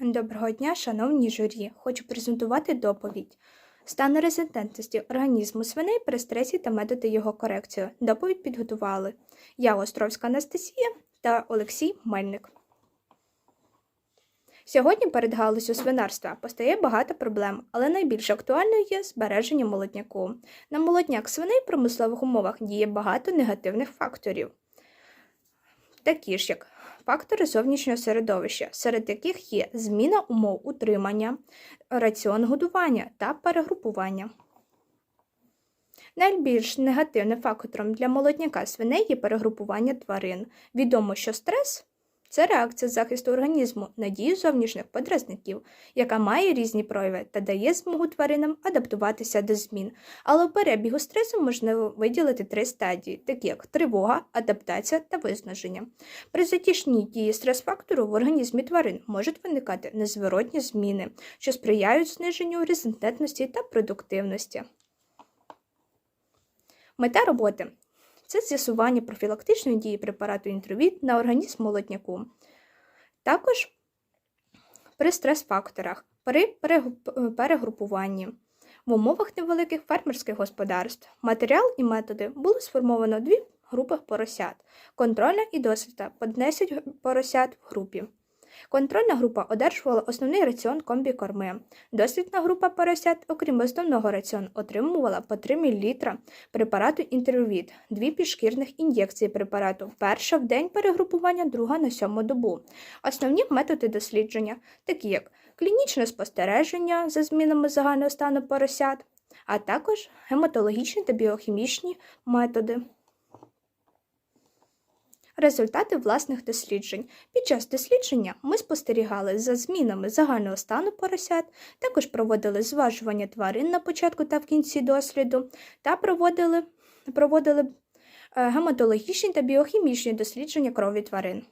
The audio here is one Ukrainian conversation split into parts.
Доброго дня, шановні журі. Хочу презентувати доповідь. Стан резистентності організму свиней при стресі та методи його корекції. Доповідь підготували я Островська Анастасія та Олексій Мельник. Сьогодні перед галузю свинарства постає багато проблем, але найбільш актуальною є збереження молодняку. На молодняк свиней в промислових умовах діє багато негативних факторів, такі ж як фактори зовнішнього середовища, серед яких є зміна умов утримання, раціон годування та перегрупування. Найбільш негативним фактором для молодняка свиней є перегрупування тварин. Відомо, що стрес це реакція захисту організму на дію зовнішніх подразників, яка має різні прояви та дає змогу тваринам адаптуватися до змін. Але у перебігу стресу можна виділити три стадії, такі як тривога, адаптація та виснаження. При затішній дії стрес-фактору в організмі тварин можуть виникати незворотні зміни, що сприяють зниженню резистентності та продуктивності. Мета роботи це з'ясування профілактичної дії препарату інтровіт на організм молодняку. Також при стрес-факторах, при перегрупуванні. В умовах невеликих фермерських господарств матеріал і методи було сформовано дві групи поросят контрольна і дослідна по 10 поросят в групі. Контрольна група одержувала основний раціон комбікорми. Дослідна група поросят, окрім основного раціону, отримувала по 3 мл препарату інтервіт, дві підшкірних ін'єкції препарату, перша в день перегрупування, друга на сьому добу. Основні методи дослідження, такі як клінічне спостереження за змінами загального стану поросят, а також гематологічні та біохімічні методи. Результати власних досліджень. Під час дослідження ми спостерігали за змінами загального стану поросят, також проводили зважування тварин на початку та в кінці досліду, та проводили, проводили е, гематологічні та біохімічні дослідження крові тварин.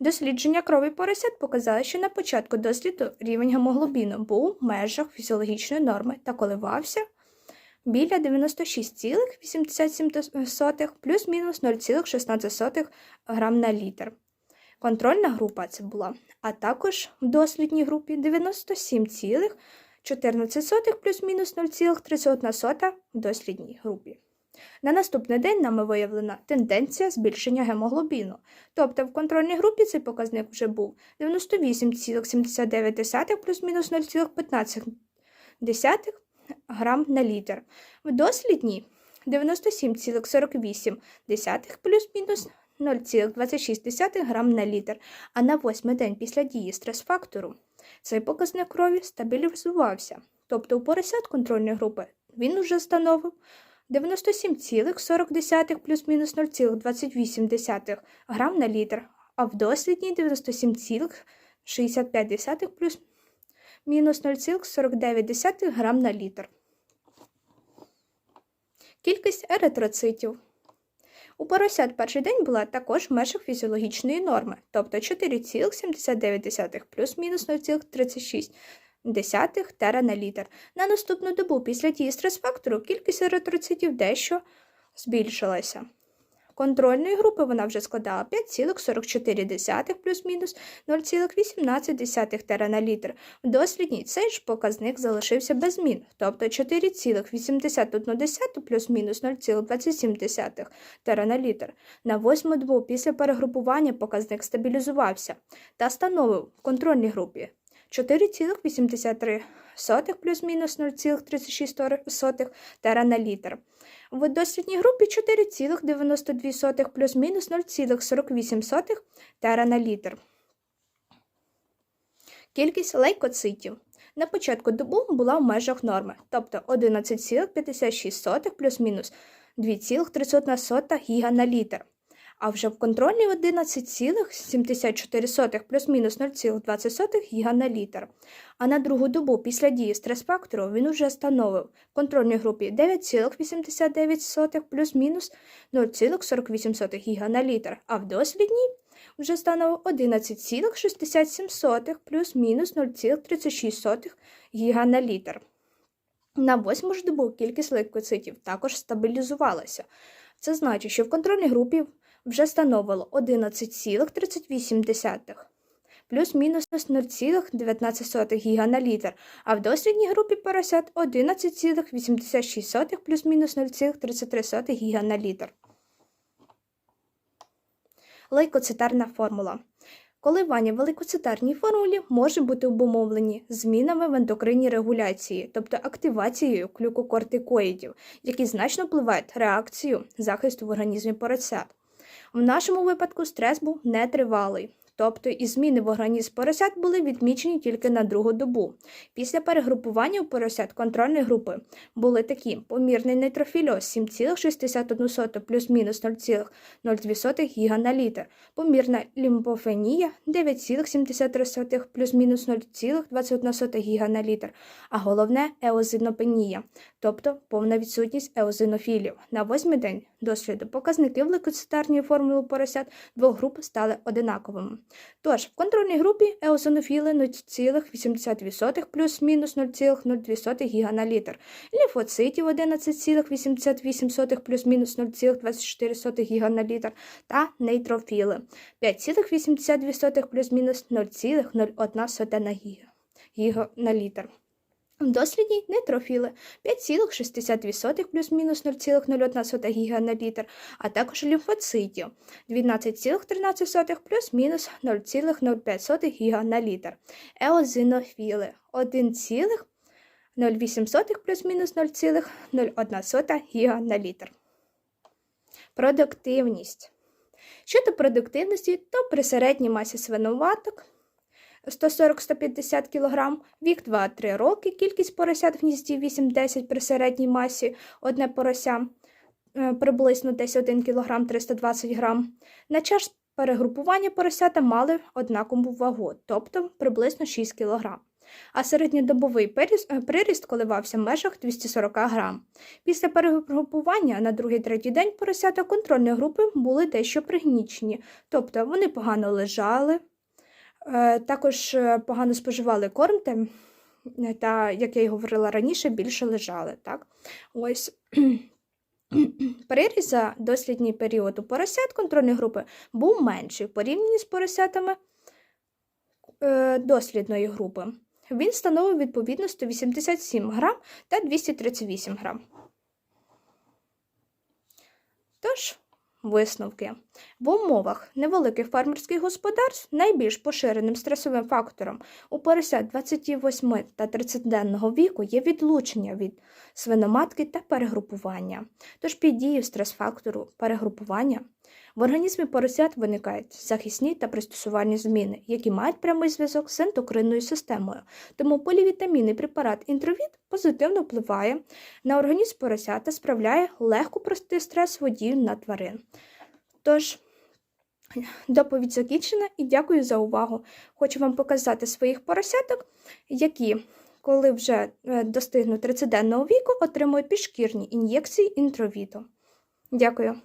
Дослідження крові поросят показали, що на початку досліду рівень гемоглобіну був в межах фізіологічної норми та коливався біля 96,87 плюс-мінус 0,16 грам на літр. Контрольна група це була, а також в дослідній групі 97,14 плюс-мінус 0,31 в дослідній групі. На наступний день нами виявлена тенденція збільшення гемоглобіну, тобто в контрольній групі цей показник вже був 98,79 плюс-мінус 0,15 грам на літр. В дослідній 97,48 плюс-мінус 0,26 грам на літр, а на восьмий день після дії стрес-фактору цей показник крові стабілізувався. Тобто у поросят контрольної групи він уже становив 97,40 плюс-мінус 0,28 грам на літр, а в дослідній 97,65 плюс мінус 0,49 грам на літр. Кількість еритроцитів. У поросят перший день була також в межах фізіологічної норми, тобто 4,79 плюс-мінус 0,36 тера на літр. На наступну добу після дії стрес-фактору кількість еритроцитів дещо збільшилася контрольної групи вона вже складала 5,44 плюс-мінус 0,18 тера на літр. В дослідній цей ж показник залишився без змін, тобто 4,81 плюс-мінус 0,27 тера на літр. На восьму добу після перегрупування показник стабілізувався та становив в контрольній групі 4,83 плюс-мінус 0,36 тера на літр. В дослідній групі 4,92 плюс-мінус 0,48 тера на літр. Кількість лейкоцитів на початку добу була в межах норми, тобто 11,56 плюс-мінус 2,31 гіга на літр а вже в контрольній 11,74 плюс-мінус 0,20 гіга на літр. А на другу добу після дії стрес-фактору він уже становив в контрольній групі 9,89 плюс-мінус 0,48 гіга на літр, а в дослідній вже становив 11,67 плюс-мінус 0,36 гіга на літр. На восьму ж добу кількість лейкоцитів також стабілізувалася. Це значить, що в контрольній групі вже становило 11,38 плюс-мінус 0,19 гіга на літр, а в дослідній групі поросят 11,86 плюс-мінус 0,33 гіга на літр. Лейкоцитарна формула. Коливання в великоцитарній формулі може бути обумовлені змінами в ендокринній регуляції, тобто активацією глюкокортикоїдів, які значно впливають реакцію захисту в організмі поросят. В нашому випадку стрес був нетривалий, тобто і зміни в організм поросят були відмічені тільки на другу добу. Після перегрупування у поросят контрольної групи були такі: помірний нейтрофільоз 7,61 плюс-мінус 0,02 гіга на літр, помірна лімфофенія 9,73 плюс-мінус 0,21 гіга на літр, а головне еозинопенія, тобто повна відсутність еозинофілів. На восьмий день досліду показники в лейкоцитарній формулі поросят двох груп стали одинаковими. Тож, в контрольній групі еозинофіли 0,80 плюс-мінус 0,02 гіга на літр, лімфоцитів 11,88 плюс-мінус 0,24 гіга на літр та нейтрофіли 5,82 плюс-мінус 0,01 на гіга, дослідній нейтрофіли 5,60 плюс-мінус 0,01 гіга на літр, а також лімфоцитів 12,13 плюс-мінус 0,05 гіга на літр, еозинофіли 1,08 плюс-мінус 0,01 гіга на літр. Продуктивність. Щодо продуктивності, то при середній масі свиноматок 140-150 кг, вік 2-3 роки, кількість поросят в гнізді 8-10 при середній масі, одне порося е, приблизно десь 1 кг 320 г. На час перегрупування поросята мали однакову вагу, тобто приблизно 6 кг. А середньодобовий е, приріст коливався в межах 240 грам. Після перегрупування на другий-третій день поросята контрольної групи були дещо пригнічені, тобто вони погано лежали, Також е, погано споживали корм та, та, як я й говорила раніше, більше лежали. Так? Ось. Приріст за дослідний період у поросят контрольної групи був менший в порівнянні з поросятами е, дослідної групи. Він становив відповідно 187 грам та 238 грам. Тож, Висновки. В умовах невеликих фермерських господарств найбільш поширеним стресовим фактором у поросят 28 та 30-денного віку є відлучення від свиноматки та перегрупування. Тож під дією стрес-фактору перегрупування в організмі поросят виникають захисні та пристосувальні зміни, які мають прямий зв'язок з ендокринною системою. Тому полівітамінний препарат інтровіт позитивно впливає на організм поросят та справляє легку простий стрес водію на тварин. Тож, доповідь закінчена і дякую за увагу. Хочу вам показати своїх поросяток, які, коли вже е, достигнуть 30-денного віку, отримують підшкірні ін'єкції інтровіту. Дякую.